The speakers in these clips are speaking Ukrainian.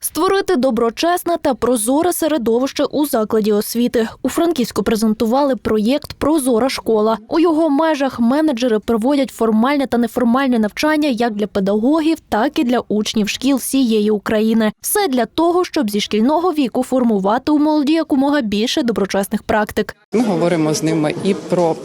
Створити доброчесне та прозоре середовище у закладі освіти. У Франківську презентували проєкт Прозора школа. У його межах менеджери проводять формальне та неформальне навчання як для педагогів, так і для учнів шкіл всієї України. Все для того, щоб зі шкільного віку формувати у молоді якомога більше доброчесних практик. Ми говоримо з ними і про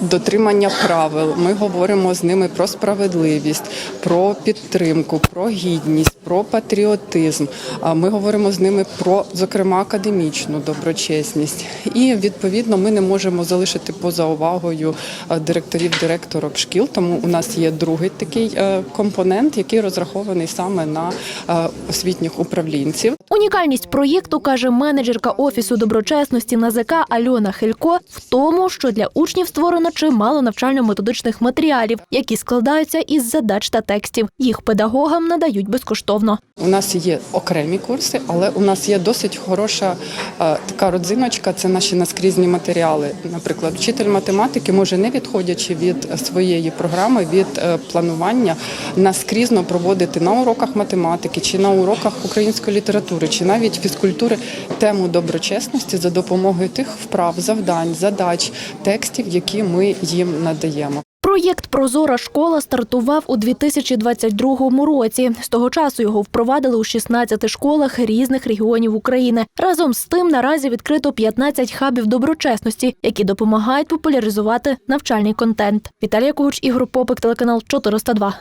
дотримання правил. Ми говоримо з ними про справедливість, про підтримку, про гідність, про патріотизм. А Ми говоримо з ними про, зокрема, академічну доброчесність. І відповідно ми не можемо залишити поза увагою е, директорів, директорок шкіл. Тому у нас є другий такий е, компонент, який розрахований саме на е, освітніх управлінців. Унікальність проєкту каже менеджерка офісу доброчесності НАЗК Альона Хелько в тому, що для учнів створено чимало навчально-методичних матеріалів, які складаються із задач та текстів. Їх педагогам надають безкоштовно. У нас є окремі курси, але у нас є досить хороша е, така родзиночка. Це наші наскрізні матеріали. Наприклад, вчитель математики може, не відходячи від своєї програми, від е, планування, наскрізно проводити на уроках математики чи на уроках української літератури, чи навіть фізкультури тему доброчесності за допомогою тих вправ, завдань, задач, текстів, які ми їм надаємо. Проєкт Прозора школа стартував у 2022 році. З того часу його впровадили у 16 школах різних регіонів України. Разом з тим наразі відкрито 15 хабів доброчесності, які допомагають популяризувати навчальний контент. Віталія Кугуч, Ігор Попик, телеканал 402.